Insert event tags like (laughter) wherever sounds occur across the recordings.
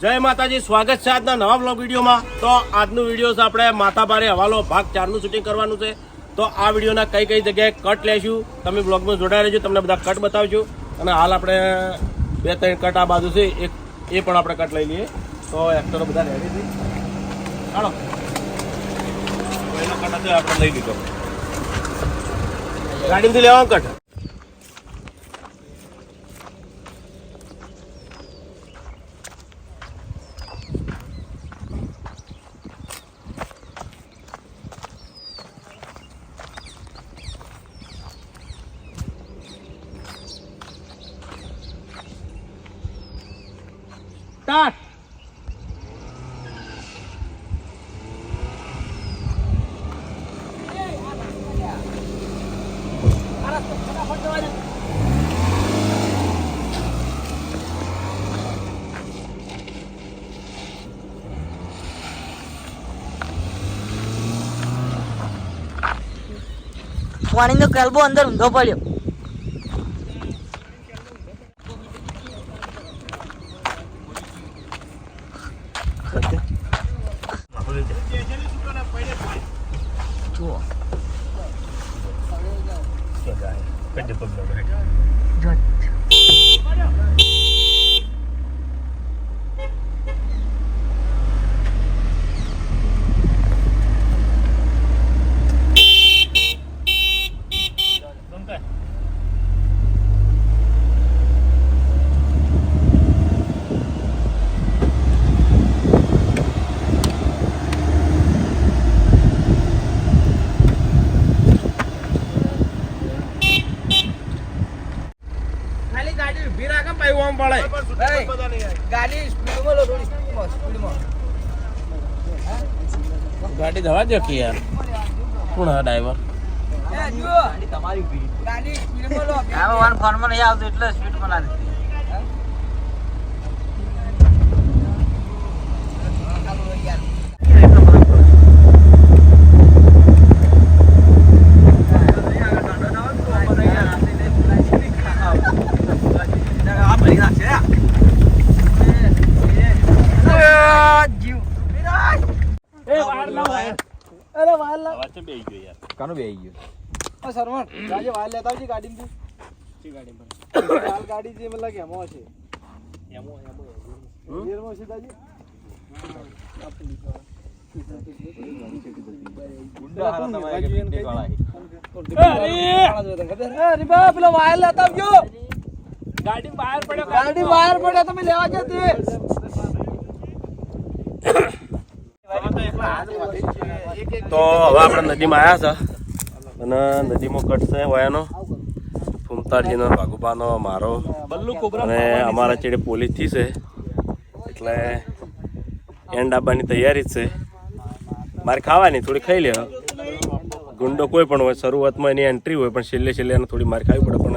જય માતાજી, સ્વાગત છે આજના નવા બ્લોગ વિડીયોમાં. તો આજનું વીડિયો છે આપણે માથાભારે હવાલો ભાગ ચારનું શૂટિંગ કરવાનું છે. તો આ વિડીયોના કઈ કઈ જગ્યાએ કટ લેશું, તમે બ્લોગમાં જોડાઈ રહેજો, તમને બધા કટ બતાવજો. અને હાલ આપણે બે ત્રણ કટ આ બાજુ છે, એક, એ પણ આપણે કટ લઈ લઈએ. તો એક્ટરો બધા રેડી છે. ચાલો. પહેલો કટ આપણે લઈ લીધો. ગાડીમાંથી લેવાનો કટ પાણીનો કેલ્બો અંદર ઊંધો પડ્યો જુઓ ખાલી ગાડી ઊભી રાખે પછી ઓમ પડે ગાડી સ્પીડમાં લો થોડી સ્પીડમાં સ્પીડમાં દો કે યાર? કોણ હા ડ્રાઈવર ગાડી સ્પીડમાં લો. આમાં વન ફોનમાં નહીં આવતો એટલે સ્પીડમાં ના દીધી એ વાર લાવ અરે અવાજ બેહી ગયો યાર. કાનું બે આવી ગયું? આ સરવણ જાજે વાલ લેતા આવજે ગાડીમાં તું. વાલ ગાડી જે મતલબ કે એમાં છે. ગુંડા કે ટેક વાળા છે. વાયર આવજો. ગાડી બહાર પડ્યો ગાડી વાયર પડ્યો તમે લેવા તે તો હવે આપણે નદીમાં આવ્યા છે. અને નદીમાં કટ છે, વયાનો. ફૂમતાળજીનો ભાગુબાનો મારો. અને અમારા ચેડે પોલીસથી છે. એટલે એન્ડ આપવાની તૈયારી જ છે. મારે ખાવાની, થોડી ખાઈ લે. ગુંડો કોઈ પણ હોય, શરૂઆતમાં એની એન્ટ્રી હોય, પણ છેલ્લે છેલ્લે એને થોડી માર ખાવી પડે. પણ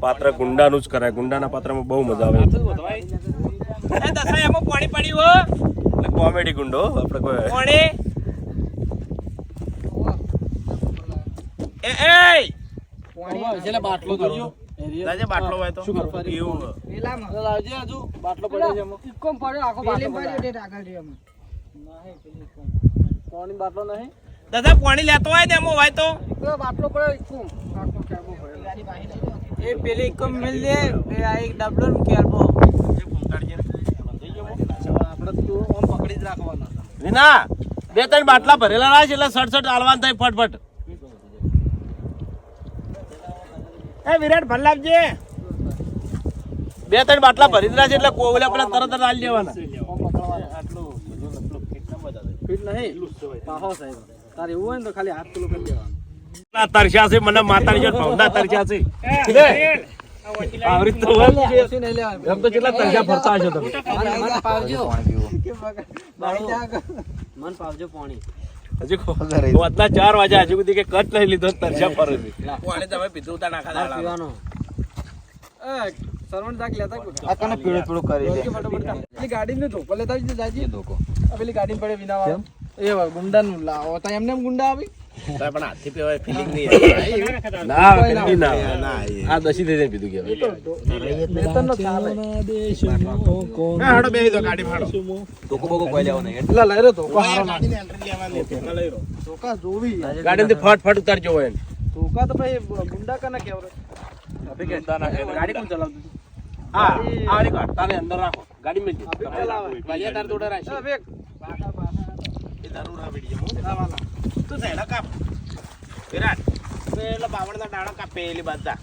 પાત્ર ગુંડાનું જ કરાય. ગુંડાના પાત્રમાં બહુ મજા આવે. એટલે કોમેડી ગુંડો આપણે કોઈ બાટલો કરજો રાજે બાટલો હોય તો. શું કરવા? એવું લાવજે હજુ બાટલો પડ્યો છે એમાં. ઇક્કોમ પડ્યો આખો બાટલો પડ્યો પાણી બાટલો નહીં? દાદા પાણી લેતો હોય હોય તો? બાટલો પડ્યો ઇક્કોમ એ પેલી એક મિલ દે આ એક ડબલો ને કેલ્બો આપણે તો આમ પકડી જ રાખવાના વિના બે ત્રણ બાટલા ભરેલા રહ્યા છે એટલે સડસડ હાલવાન થાય ફટફટ. એ વિરાટ ભલ્લાપજી બે ત્રણ બાટલા ભરી દીધા છે એટલે કોવલે આપણે તરત જ હાલ લેવાના. ફીટ નહીં. પાહો સાહેબ. તારે એવું હોય ને તો ખાલી હાથ પેલું કરી દેવાનું. તરસ્યા છે મને માતાની તરસ્યા છે લે. આવી રીતે હોય જ છે. એમ તો કેટલા તરસ્યા ફરતા હશો તમે મન પાવજો મન પાવજો પાણી હજી વાતના ચાર વાગ્યા હજુ સુધી કે કટ લઈ લીધો તરજા છે પાણી તમે પીધું તા નાખા પીવાનો સરવણ જાક લેતા આ કને પીળું પીળું કરી દે. પેલી ગાડી ને ધોકો લેતા જાજી ધોકો પેલી ગાડી પડે વિના એ ગુંડા નું લાવો તો એમને એમ ગુંડા આવી ના કદી ના આ દસી થઈ પીધું કહેવાય વેતનનો ખ્યાલ હે. ટોકો બોકો કોઈ લેવો નહીં એટલે લઈ રહ્યો હારો લાગે. ધોકા જોવી. ગાડી ફટ ફટ ઉતારજો હોય. ધોકા તો ભાઈ ગુંડા કને કેવરે ગાડી કોણ ચલાવતું? હા આ તારે અંદર રાખો ગાડી મેં ચલાવે. વાલિયા તાર જોડે રાખી પાછા. ના, વાલા. તું સહેલા કાપ. વિરાટ પેલા બાવળના ડાળા કાપે એલી બધા.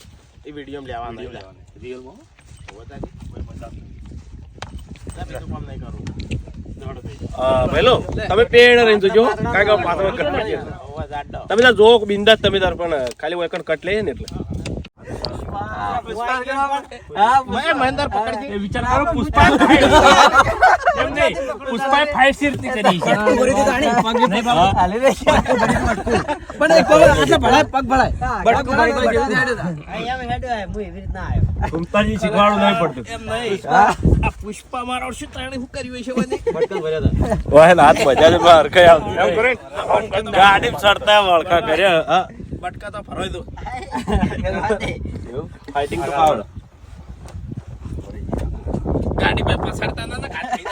એ વીડિયો લેવાનો રિયલમાં તમે પેડ રહીને જોજો કાંઈ કે પાછળ કટ પડશે તમે તાર જો બિંદાસ તમે તાર પણ ખાલી હોય કણ કટ લઈએ ને એટલે. મહેન્દ્ર પકડજે વિચાર કરો પુષ્પા (laughs) પુષ્પાએ ફાઇટ સીરતી કરી છે. પણ એક આટલા ભળાય, પગ ભળાય. બટકું ભળી ગયું જેવું હેડે તા. ઘૂમતાજી શીખવાડું નહીં પડતું. ઓહે હાથ મજા બહાર કઈ આવતું ગાડી ચડતા વળખા કર્યા. બટકા તો ફરવાઈ દો. ફાઇટિંગ તો પાવર ગાડી પર પસડતા ના ના ગાડી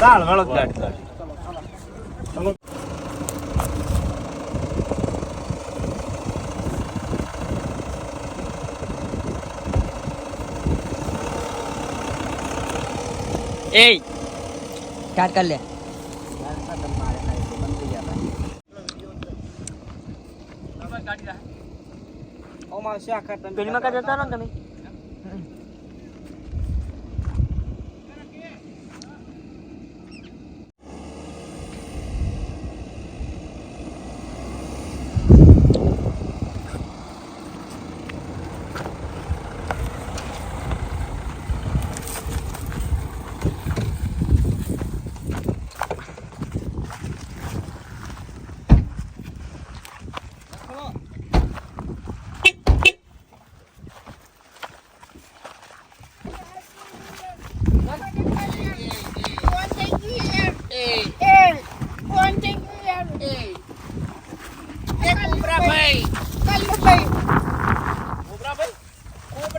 ચાલ વળક ગાડી ચાલ. એ સ્ટાર્ટ કર લે. ઓમાં શા ખાતા ને પેલીમાં કા જતા રહો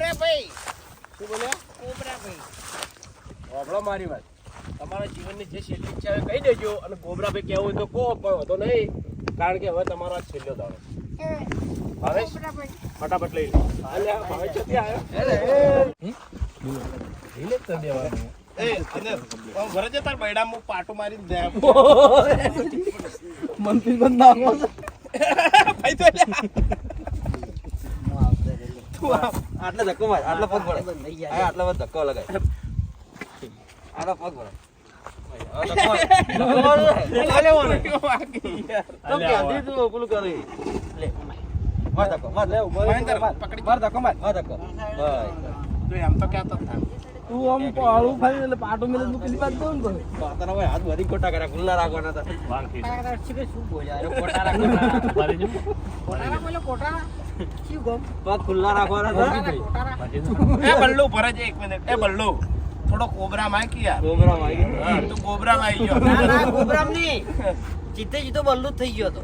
ને ભાઈ. હોભળો મારી વાત. તમારા જીવનની જે છેલ્લી ઈચ્છા હોય કહી દેજો. અને કોબરા ભાઈ કહેવું હોય તો કહો પણ વાંધો નહીં. કારણ કે હવે તમારો આ છેલ્લો દાડો. હવે ફટાફટ લઈ લો. હવે ક્યાંથી આવ્યો? પાટો જાય. મંત્રી બંધ નાખો. ભાઈ. આટલે ધક્કો માર આટલો પગ પડે આટલા વખત ધક્કો લગાય આટલો પગ પડે માર. ધક્કો માર ધક્કો. માર ધક્કો, માર લે, ઊભો રહી, મહેન્દ્ર, માર. પકડી. માર ધક્કો માર. માર ધક્કો. બસ. તો ક્યાં તો થાય. તું આમ પાળું ખાઈ એટલે પાટો મેલે તું પેલી વાત દઉં ને તારા ભાઈ હાથ બધી ખોટા કર્યા, (laughs) ખુલ્લા રાખવાના હતા. એ ખોટા રાખવાના. પગ ખુલ્લા રાખવાના. એ બલ્લો ભરે છે એક મિનિટ એ બલ્લો થોડો કોબરામાં આય કે યાર. કોબરા આવી ગયા. હા, તું કોબરામાં આવી ગયો. જીતે જીતો બલ્લો જ થઈ ગયો હતો.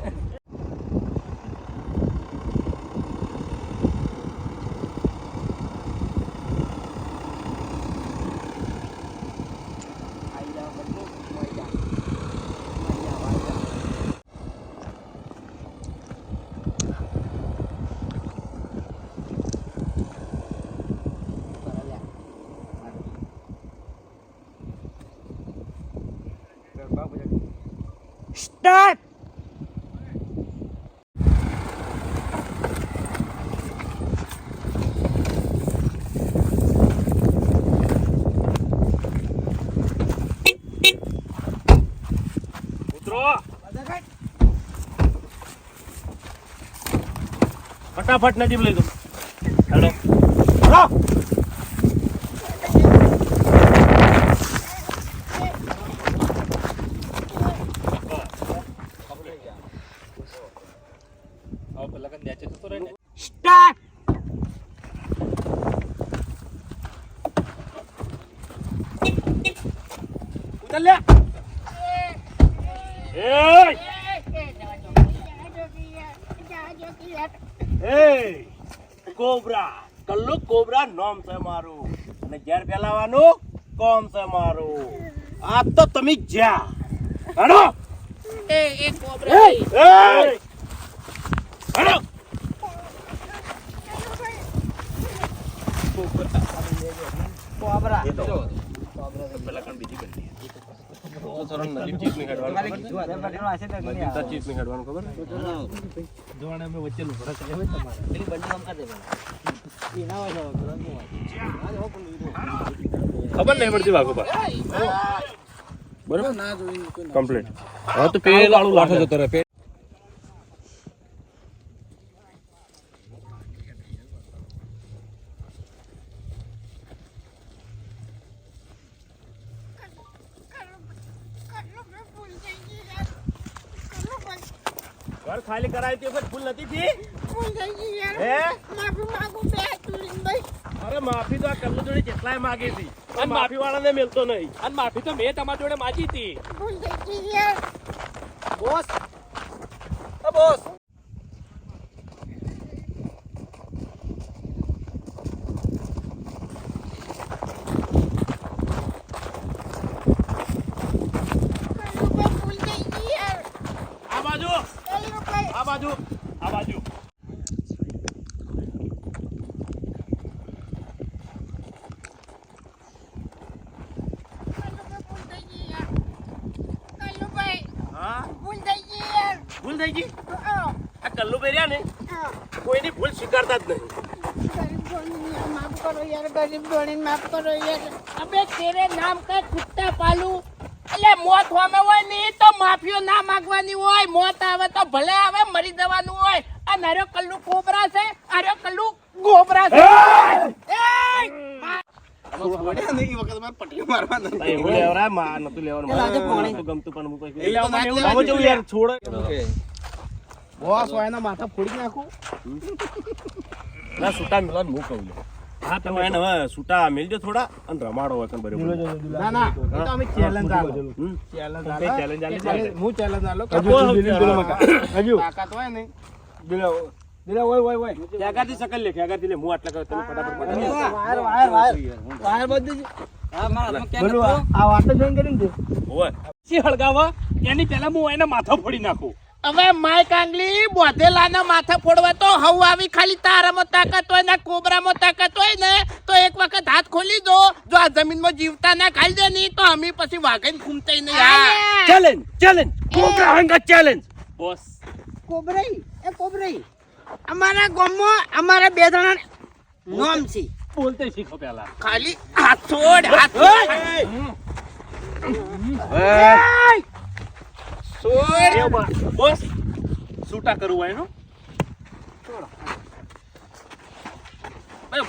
ઉતરો. ફટાફટ નજીબ લઈ દો હેલો હેલો ઉતર લે એ કોબરા કલ્લુ કોબરા નામ છે મારું. અને ઝેર ફેલાવાનું કોમ છે મારું. આ તો તમે જ્યાં. હડો એ એ કોબરા. એ હડો કોબરા. પેલા કણ બીજી પેલી હોય ખબર નહીં પડતી વાઘુબા બરાબર? કમ્પ્લીટ હા તો પેલા લાઠો જતો રહે. ઘર ખાલી કરાવી તે ભૂલ નથી થી હે? અરે માફી તો આ કલ્લુ જોડે કેટલાય માગી હતી અને માફી વાળાને મેલતો નહીં. અને માફી તો મેં તમારી જોડે માગી હતી. બોસ એ બોસ આ બાજુ આ બાજુ આ બાજુ હા થઈ ગઈ? આ કલ્લુ બેર્યા ને? કોઈની ભૂલ સ્વીકારતા જ નહીં. માફ કરો યાર ગરીબ માફ કરો યાર. અબે તેરે નામ કા કુત્તા પાલું. એટલે મોત હોમે હોય ને તો માફીઓ ના માંગવાની હોય. મોત આવે તો ભલે આવે મરી જવાનું હોય. આ નાર્યો કલ્લુ કોબરા છે આર્યો કલ્લુ ગોબરા છે! એવું લેવરાયમાં નતું લેવાનું. મને નતું ગમતું પણ હું કઈ આવો જેવું યાર છોડ. બોસ હોય એના માથા ફોડી નાખું. ના સુટા મિલન હું કહું હા તમે એને હવે સુટા મેલજો થોડા અને રમાડો હોય કણ બરોબર. ના ના. તો અમે ચેલેન્જ આલો. ચેલેન્જ કઈ challenge આલી હું ચેલેન્જ આલો. હજુ તાકાત હોય ને. દિલા દિલા હોય હોય હોય ક્યાંથી શકલ લે ક્યાંથી લે. હું આટલા કરું તમે ફટાફટ ફટાફટ. Wire wire wire. વાયર બધી બોલું આ વાત જોઈન કરીને દે. ઓય. સી હળગાવા? એની પહેલા હું એને માથા ફોડી નાખું. હવે માય કાંગલી બોધેલાના માથા ફોડવા તો હવ આવી ખાલી તારામાં તાકાત હોય ને કોબરામાં તાકાત હોય ને તો એક વખત હાથ ખોલી દો. જો આ જમીનમાં જીવતા ના ખાઈ દે ની તો અમે પછી વાઘઈને ઘૂમતાય નહીં. હા. ચેલેન્જ ચેલેન્જ કોબરા હંગા ચેલેન્જ બોસ કોબરાઈ એ કોબરાઈ. અમારા ગામમાં અમારા બે જણા નામ છે. બોલતે શીખો પેલા ખાલી હાથ છોડ હાથ છોડ. બોસ. છૂટા કરવું હોય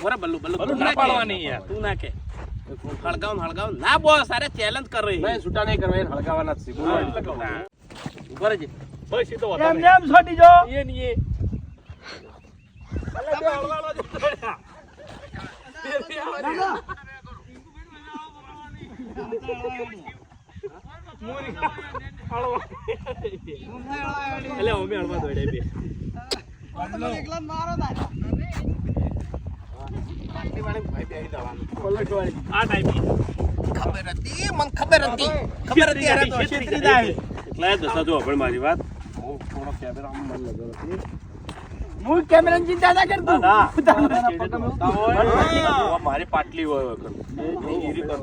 ભરે બલ્લુ બલ્લુ બલ્લુ તું ના ના પાડવાની યાર. તું ના કે હળગાવ હળગાવ. ના બોસ અરે ચેલેન્જ કર રહી. નહીં સુટા નહીં કરવા એને જ છે. બોલો એટલે કહું છું. ઊભા બસ એ તો એમ વાતો છોડી જો. એ ની એ. એટલે અમે હળવા દોડ્યા બે. આ ખબર હતી મને ખબર હતી. ખબર હતી અરે તો છેતરી જાય. એટલે દસા જો આપણે મારી વાત. હું થોડો કેમેરા મન લગાવ્યો હું કેમેરા ચિંતા ના કરતો ના મારી પાટલી હોય વગર. એ રીતે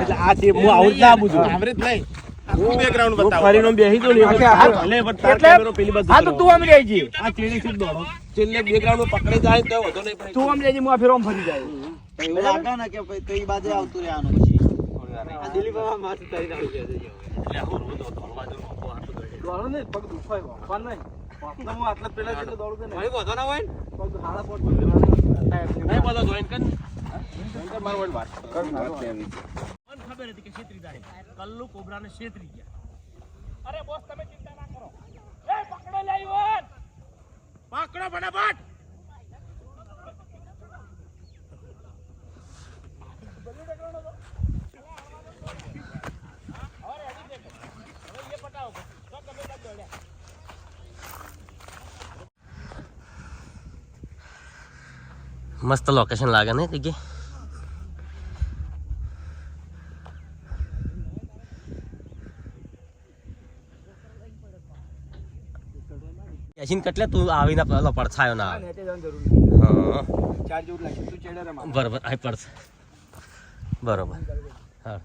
એટલે આ જે હું આવું જ ના બુજું. હું ફરીને બેસી જાઉં ને એ વખત ભલે પણ તાર કેમેરો પેલી બાજુ તો તું આમ રહી જી. આ ચેડી સીટ દોડો. છેલ્લે background માં પકડી જાય તો વાંધો કે પણ તું આમ રહી જી હું આ ફેરો આમ ફરી જાય દોડો ને પગ દુખાય પણ નહીં. હું આટલા પેલા જેટલો દોડું હોય ને. પગ હાડા પોટ નહીં. બધો join કર. મને ખબર હતી કે છેતરી જાય કલ્લુ કોબરાને છેતરી ગયા. અરે બોસ તમે ચિંતા ના કરો. એ પકડો લે યુવાન પકડો ફટાફટ. દોડ્યા મસ્ત લોકેશન લાગે ને કે એસીન કટલે તું આવીને પેલો પડછાયો ના હા બરોબર આ પડછ બરોબર હા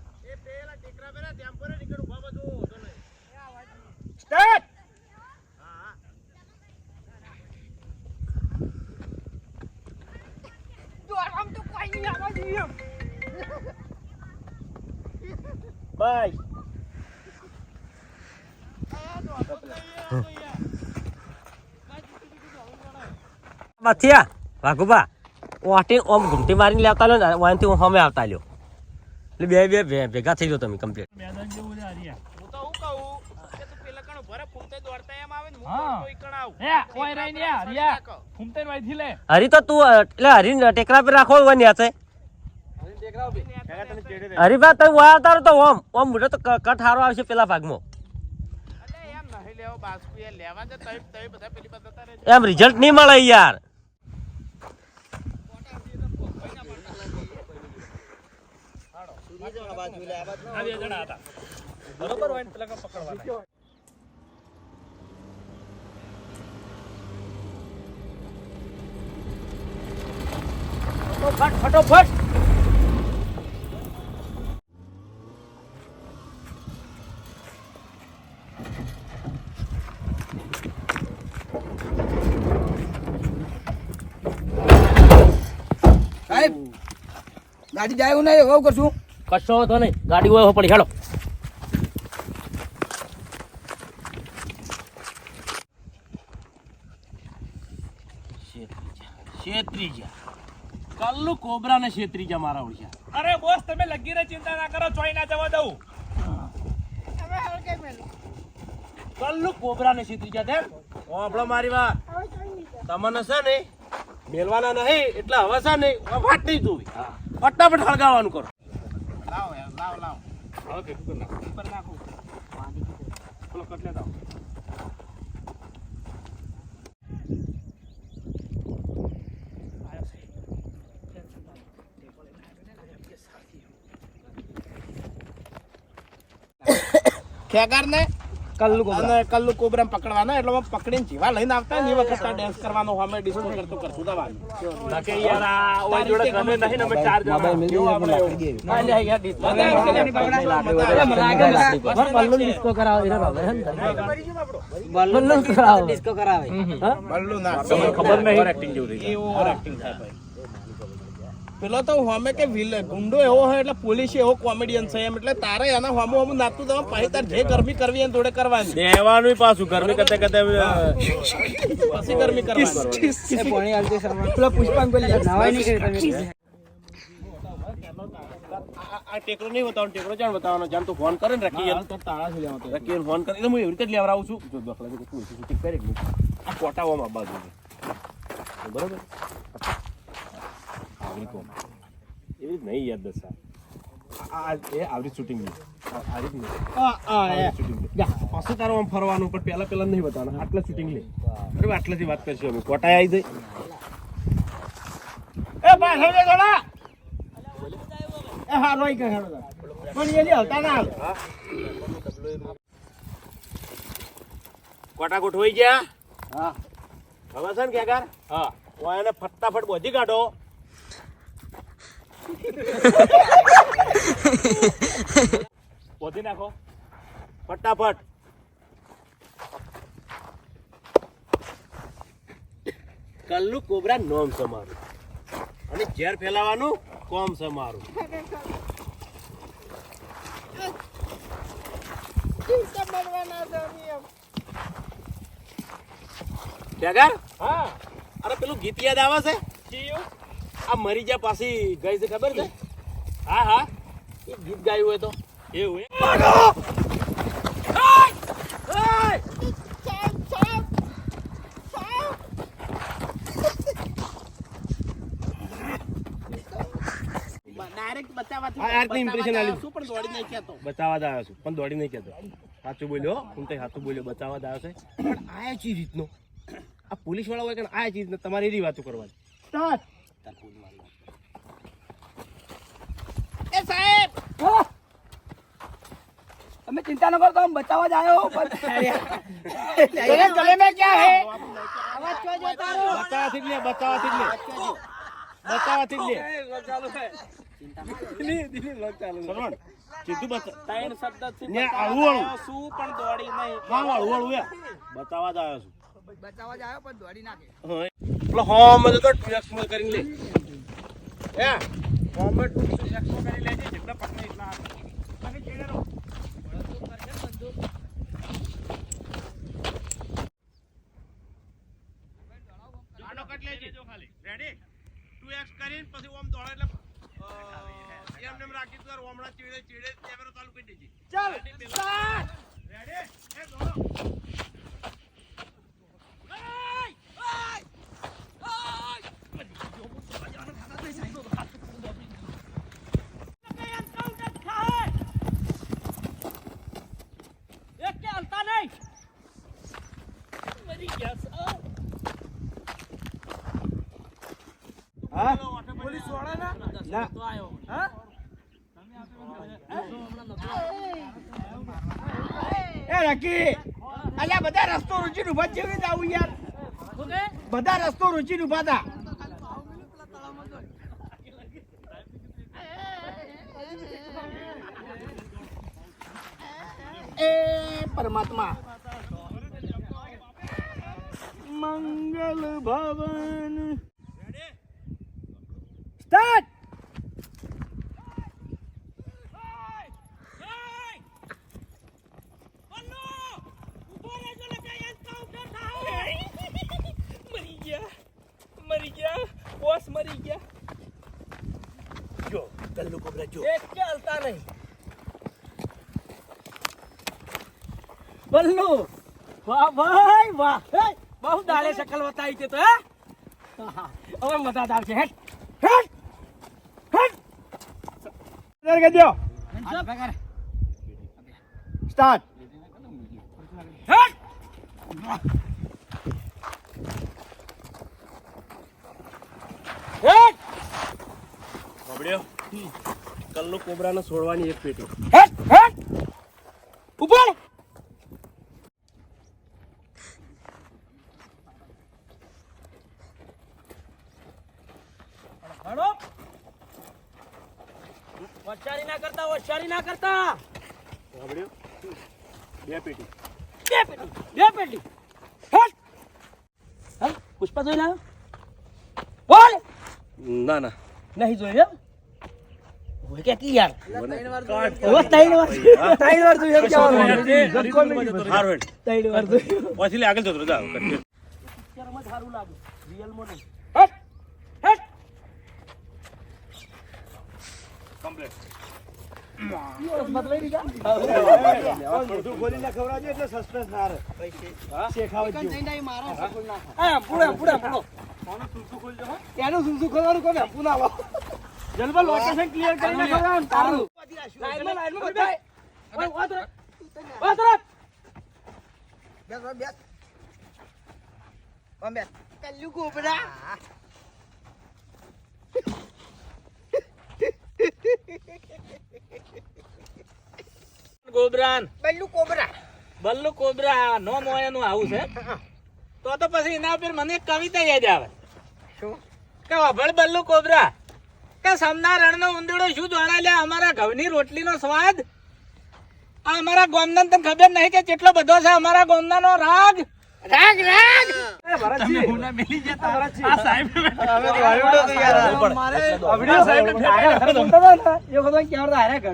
સ્ટાર્ટ બસ બાથિયા વાઘુબા ઓટી ઓમ ઘૂમટી મારીને લેતા લો ને વાંથી હું હમે આવતા લ્યો એટલે બે બે ભેગા થઈ જાઓ તમે કમ્પ્લીટ હું તો હું કહું કે તું પેલા કણો ભરે ફૂમતે દોડતા એમ આવે ને હું દોડતો ઈ કણ આવું. હરી તો તું એટલે હરી ટેકરા પર રાખો હોય ને છે. હરીભા તમે તારો તો ઓમ ઓમ મોટો તો કટ હારો આવશે પેલા ભાગમાં. એમ રિઝલ્ટ નહીં મળે યાર. બરોબર હોય ને પેલા પાસે ફટોફટ યાર સાહેબ ગાડી જાય એવું નહીં એવું કરશું. કશો તો નહીં. ગાડી હોય પડી. હેડો છેત્રીજા કલ્લુ કોબરા ને છેત્રીજા મારા ઓળખ્યા અરે બોસ તમે લગી રે ચિંતા ના કરો ચોઈ ના જવા દઉં. કલ્લુ કોબરા ને છેત્રીજા તેમ. આપણો મારી વાત. તમને છે ને મેલવાના નહીં એટલે હવે છે ને હવે વાત નહીં જોવી. ફટાફટ હળગાવવાનું કરો. લાવો યાર, લાવો લાવો. હવે ભેગું નાખો ઉપર નાખો. પેલો કટલે દાવ ખેગાર ને કલ્લુ અને કલ્લુ કોબરા પકડવાના એટલે પકડીને જીવા લઈને આવતા ને એ વખત ડાન્સ કરવાનો અમે ડિસ્કો કરતો કરતું દવાનું બાકે યાર આ ઓય જોડે ગમે નહીં ને અમે ચાર જણા. બલ્લુ ના ખબર નહીં? એક્ટિંગ જેવું એક્ટિંગ થાય ભાઈ. પેલો તો હોમે કે વિલ ગુંડો એવો હોય એટલે પોલીસ એવો કોમેડિયન છે એમ. એટલે તારે એના હોમો હમું નાતું તમે પછી તાર જે ગરમી કરવી એને જોડે કરવાની. દેવાનું પાછું ગરમી કરતા કરતા પછી ગરમી કરવાની. પેલા પુષ્પાંગ બોલી નવાઈ નહીં કરી તમે. આ ટેકરો નહીં બતાવવાનો ટેકરો જાણ બતાવવાનો. જાણ તું ફોન કરે ને રકી રકી ફોન કરે એટલે હું એવી રીતે જ લેવડાવું છું. જો દાખલા જો તું શૂટિંગ કરે આ કોટાઓમાં બાજુ બરોબર? કોમ એવી જ નહીં યાદ દશા. રીત ફરવાનું પણ પહેલા પહેલા નહીં બતાવવાનું. આટલા શૂટિંગ લે બરાબર આટલાથી વાત કરીશું અમે. આવી જઈ એ ભાઈ હવે જોડા એ હા રોઈ કે હેડો પણ એ હલતા ના હાલ કોટા ગોઠવાઈ ગયા? હા. હવે છે ને ક્યાંકાર હા. હું એને ફટાફટ બોધી કાઢો. પોતી નાખો. ફટાફટ. કલ્લુ કોબરા નોમ સમારું અને ઝેર ફેલાવાનું કોમ સમારું મારું. હા. અરે પેલું ગીત યાદ આવે છે? આ મરી ગયા પાછી ગઈ છે ખબર છે? હા હા. એ ગીત ગાયું હોય તો. એવું સાચું બોલ્યો હું. તો સાચું બોલ્યો બચાવવા જ આવ્યો છે. પણ આ ચીજ રીતનો. આ પોલીસવાળા હોય કે આ તમારી એવી વાતો કરવાની. તાર ફોન વાળી એ સાહેબ! તમે ચિંતા ન કરતો હું બચાવવા જ આવ્યો પણ ગલે મેં ક્યાં હે? અવાજ ક્યો જો તારો બચાવવાથી જ લે બચાવવાથી જ લે. બચાવવાથી જ લે. ચાલુ હે બતાવા જ આવ્યો છું. બતાવા જ આવ્યો પણ દોડી નાખે. એટલે હોમ જ તો ટુ એક્સમાં કરીને લે. એ હોમ ટુ એક્સમાં કરી લેજે જેટલા પકડે એટલા રહો. લેજે. રેડી ટુ એક્સ કરીને પછી ઓમ દોડે એટલે રાખી તું તાર ઓમણા ચીડે ચીડે કેમેરો ચાલુ કરી દેજે. ચાલ રેડી એ દોડો. એ રકી અલ્યા બધા રસ્તો રૂચી ઊભા જેવી જ આવું યાર? બધા રસ્તો રૂચી ઊભા હતા એ પરમાત્મા. મંગલ ભવન સ્ટાર્ટ મરી ગયા મરી ગયા બોસ મરી ગયા જો કોબરા જો એક કે હલતા નહીં. બલ્લુ વાહ ભાઈ વાહ. હે, બહુ દાડે શકલ બતાવી છે તો હે? હવે મજા આવશે. હેટ હેટ હેટ. દર સ્ટાર્ટ. હેટ. હેટ. બાબડ્યો કલ્લુ કોબરાને છોડવાની એક પેટી. હેટ હેટ! ઉપર હડો. હોશિયારી ના કરતા હોશિયારી ના કરતા. બાબડ્યો બે પેટી. બે પેટી બે પેટી. હેટ. હા પુષ્પા જોઈ લાવ્યો બોલ. ના ના. નહીં જોઈ એમ હોય કે કી યાર? ઓ ત્રણ વાર ત્રણ એમ કહેવાનું ત્રણ પછી લે આગળ જતો સારું લાગે નહીં હેટ હેટ કમ્પ્લીટ એનું શું ખોલવાનું કોને? પૂના જલબા લોકેશન ક્લિયર કરીને ખવડાવવાનું તારું. લાઈનમાં લાઈનમાં બધા ઓય વાત રે વાત રે બેસ બેસ ઓમ બેસ. કલ્લુ કોબરા ગોબરાન. બલ્લુ કોબરા. બલ્લુ કોબરા નો મોયાનું આવું છે. તો તો પછી એના પર મને એક કવિતા યાદ આવે. શું? કે અભળ બલ્લુ કોબરા. કે સમના રણનો ઉંદરડો શું જાણે લે? અમારા ઘઉંની રોટલીનો સ્વાદ? આ અમારા ગોમના તને ખબર નહીં કે કેટલો બધો છે અમારા ગોમનાનો રાગ? રાગ રાગ!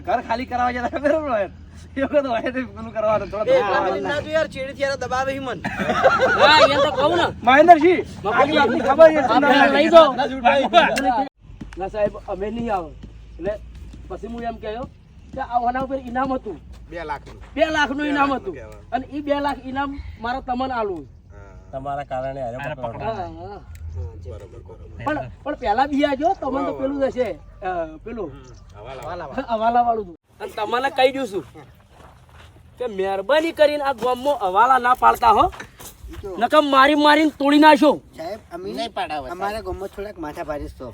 ઘર ખાલી કરાવવા જતા બરોબર એ વખત હોય તો પેલું કરવાનું થોડા હા એ તો કહું ને. મહેન્દ્રસિંહ આગલી વાતની ખબર છે આપણે લઈ જાઓ. ના સાહેબ અમે નહીં આવો. એટલે પછી હું એમ કહ્યો કે આના ઉપર ઇનામ હતું. બે લાખ બે લાખનું ઇનામ હતું. અને એ બે લાખ ઇનામ મારા તમને આલું તમારા કારણે. પણ પણ પેલા બી જો તમને તો પેલું જશે પેલું. હવાલા વાળું હતું. અને તમને કહી દઉં છું કે મહેરબાની કરીને આ ગામમાં હવાલા ના પાડતા હો. નકર મારી મારીને તોડી નાખો સાહેબ અમે નહીં પાડાવે અમારા ગમો થોડાક માથા ભારે તો.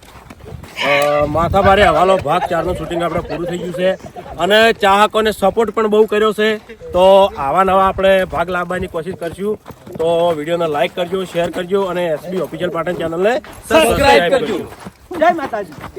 માથાભારે હવાલો ભાગ ચારનું શૂટિંગ આપણે પૂરું થઈ ગયું છે. અને ચાહકોને સપોર્ટ પણ બહુ કર્યો છે. તો આવા નવા આપણે ભાગ લાવવાની કોશિશ કરશું. તો વિડીયોને લાઈક કરજો શેર કરજો અને એસબી ઓફિશિયલ પાટણ ચેનલને સબસ્ક્રાઈબ કરજો. જય માતાજી.